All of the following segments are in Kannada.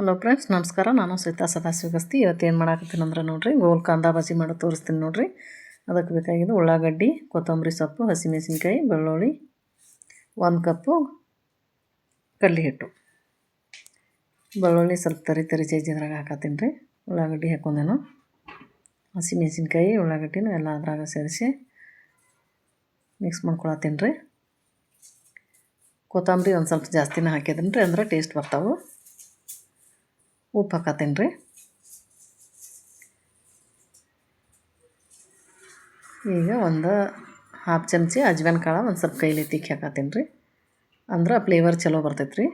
ಹಲೋ ಫ್ರೆಂಡ್ಸ್ ನಮಸ್ಕಾರ. ನಾನು ಸೀತಾ ಸದಾಶಿವಗಸ್ತಿ. ಇವತ್ತು ಏನು ಮಾಡಾಕತ್ತೀನಿ ಅಂದ್ರೆ ನೋಡಿರಿ, ಗೋಲ್ ಕಾಂದ ಬಜಿ ಮಾಡಿ ತೋರಿಸ್ತೀನಿ ನೋಡಿರಿ. ಅದಕ್ಕೆ ಬೇಕಾಗಿದ್ದು ಉಳ್ಳಾಗಡ್ಡಿ, ಕೊತ್ತಂಬರಿ ಸೊಪ್ಪು, ಹಸಿಮೆಣಸಿನ್ಕಾಯಿ, ಬೆಳ್ಳುಳ್ಳಿ, ಒಂದು ಕಪ್ಪು ಕಡ್ಲಿ ಹಿಟ್ಟು ಬೆಳ್ಳುಳ್ಳಿ ಸ್ವಲ್ಪ ತರಿ ತರಿ ಚೇಜಿದ್ರಾಗ ಹಾಕತ್ತೀನಿ ರೀ. ಉಳ್ಳಾಗಡ್ಡಿ ಹಾಕೊಂಡೇನು. ಹಸಿಮೆಣಸಿನ್ಕಾಯಿ, ಉಳ್ಳಾಗಡ್ಡಿನೂ ಎಲ್ಲ ಅದ್ರಾಗ ಸೇರಿಸಿ ಮಿಕ್ಸ್ ಮಾಡ್ಕೊಳತ್ತೀನಿ ರೀ. ಕೊತ್ತಂಬರಿ ಒಂದು ಸ್ವಲ್ಪ ಜಾಸ್ತಿನೇ ಹಾಕಿದ್ದೀನಿ ರೀ, ಅಂದ್ರೆ ಟೇಸ್ಟ್ ಬರ್ತಾವೆ. ಉಪ್ಪು ಹಾಕತ್ತೀನಿ ರೀ. ಈಗ ಒಂದು ಹಾಫ್ ಚಮಚಿ ಅಜ್ವಾನ್ ಕಾಳು ಒಂದು ಸ್ವಲ್ಪ ಕೈಲಿ ತಿಕ್ಕಿ ಹಾಕತ್ತೀನಿ ರೀ. ಅಂದ್ರೆ ಫ್ಲೇವರ್ ಚಲೋ ಬರ್ತೈತೆ ರೀ.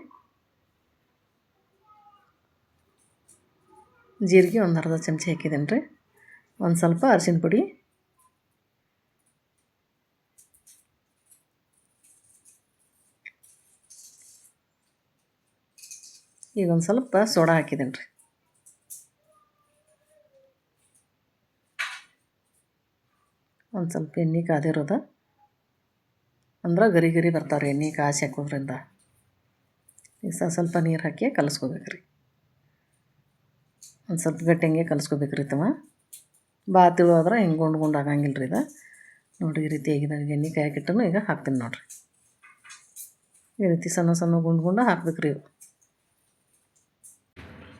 ಜೀರಿಗೆ ಒಂದು ಅರ್ಧ ಚಮಚಿ ಹಾಕಿದ್ದೀನಿ ರೀ. ಒಂದು ಸ್ವಲ್ಪ ಅರಿಶಿನ ಪುಡಿ ಈಗ ಒಂದು ಸ್ವಲ್ಪ ಸೋಡಾ ಹಾಕಿದ್ದೀನಿ ರೀ ಒಂದು ಸ್ವಲ್ಪ ಎಣ್ಣೆ ಕಾದಿರೋದು. ಅಂದ್ರೆ ಗರಿ ಗರಿ ಬರ್ತಾವೆ ರೀ ಎಣ್ಣೆ ಕಾಸಿ ಹಾಕೋದ್ರಿಂದ. ಈಗ ಸ್ವಲ್ಪ ನೀರು ಹಾಕಿ ಕಲಿಸ್ಕೋಬೇಕು ರೀ ಒಂದು ಸ್ವಲ್ಪ ಗಟ್ಟಂಗೆ ಕಲಿಸ್ಕೋಬೇಕು ರೀ ತಮ್ಮ. ಬಾ ತಿಳೋದ್ರೆ ಹಿಂಗೆ ಗುಂಡು ಗುಂಡು ಆಗಂಗಿಲ್ಲ ರೀ ಇದು. ನೋಡಿ ಈ ರೀತಿ ಆಗಿದಾಗ ಎಣ್ಣೆ ಕಾಯಕ್ಕಿಟ್ಟನು ಈಗ ಹಾಕ್ತೀನಿ ನೋಡಿರಿ. ಈ ರೀತಿ ಸಣ್ಣ ಸಣ್ಣ ಗುಂಡು ಗುಂಡು ಹಾಕ್ಬೇಕು ರೀ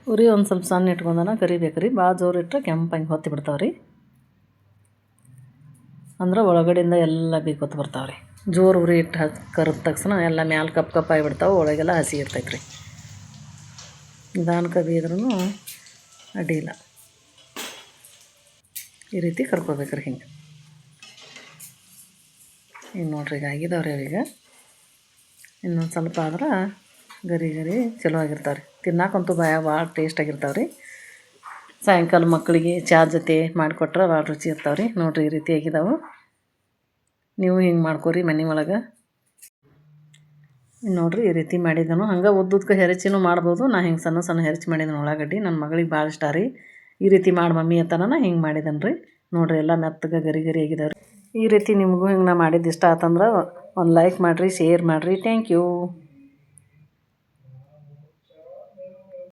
ಉರಿ ಒಂದು ಸ್ವಲ್ಪ ಸಣ್ಣ ಇಟ್ಕೊಂಡನ, ಕರಿಬೇಕು ರೀ. ಭಾಳ ಜೋರು ಇಟ್ಟರೆ ಕೆಂಪಂಗೆ ಹೊತ್ತಿ ಬಿಡ್ತಾವೆ ರೀ. ಅಂದ್ರೆ ಒಳಗಡೆಯಿಂದ ಎಲ್ಲ ಬೀಕೊತ್ತು ಬರ್ತಾವೆ ರೀ. ಜೋರು ಉರಿ ಇಟ್ಟು ಹತ್ ಕರೆದ ತಕ್ಷಣ ಎಲ್ಲ ಮ್ಯಾಲೆ ಕಪ್ ಕಪ್ ಆಗಿಬಿಡ್ತಾವೆ ಒಳಗೆಲ್ಲ ಹಸಿ ಇರ್ತೈತೆ ರೀ. ನಿಧಾನಕ್ಕೆ ಬೀದ್ರೂ ಅಡ್ಡಿಲ್ಲ ಈ ರೀತಿ ಕರ್ಕೋಬೇಕ್ರಿ ಹಿಂಗೆ. ಈಗ ನೋಡ್ರಿ ಈಗ ಆಗಿದವ್ರಿ ಅವೀಗ ಇನ್ನೊಂದು ಸ್ವಲ್ಪ ಆದ್ರೆ ಗರಿ ಗರಿ ಚಲೋ ಆಗಿರ್ತಾವೆ ರೀ ತಿನ್ನಾಕಂತೂ ಭಯ ಭಾಳ ಟೇಸ್ಟ್ ಆಗಿರ್ತಾವೆ ರೀ ಸಾಯಂಕಾಲ ಮಕ್ಕಳಿಗೆ ಚಹಾ ಜೊತೆ ಮಾಡಿಕೊಟ್ರೆ ಭಾಳ ರುಚಿ ಇರ್ತಾವೆ ರೀ ನೋಡಿರಿ ಈ ರೀತಿ ಆಗಿದಾವೆ. ನೀವು ಹಿಂಗೆ ಮಾಡ್ಕೊರಿ ಮನೆ ಒಳಗೆ. ನೋಡಿರಿ ಈ ರೀತಿ ಮಾಡಿದನು. ಹಂಗೆ ಉದ್ದುದ್ಕ ಹೆರಚಿನೂ ಮಾಡ್ಬೋದು. ನಾ ಹಿಂಗೆ ಸಣ್ಣ ಸಣ್ಣ ಹೆರಚಿ ಮಾಡಿದನು ಉಳ್ಳಾಗಡ್ಡಿ. ನನ್ನ ಮಗಳಿಗೆ ಭಾಳ ಇಷ್ಟ ರೀ. ಈ ರೀತಿ ಮಾಡಿ ಮಮ್ಮಿ ಅಂತನ ಹಿಂಗೆ ಮಾಡಿದನು ರೀ ನೋಡಿರಿ ಎಲ್ಲ ಮೆತ್ತಗೆ ಗರಿ ಗರಿ ಆಗಿದಾವೆ ರೀ ಈ ರೀತಿ ನಿಮಗೂ ಹಿಂಗೆ ನಾ ಮಾಡಿದ್ದು ಇಷ್ಟ ಆತಂದ್ರೆ ಒಂದು ಲೈಕ್ ಮಾಡಿರಿ ಶೇರ್ ಮಾಡಿರಿ. Thank you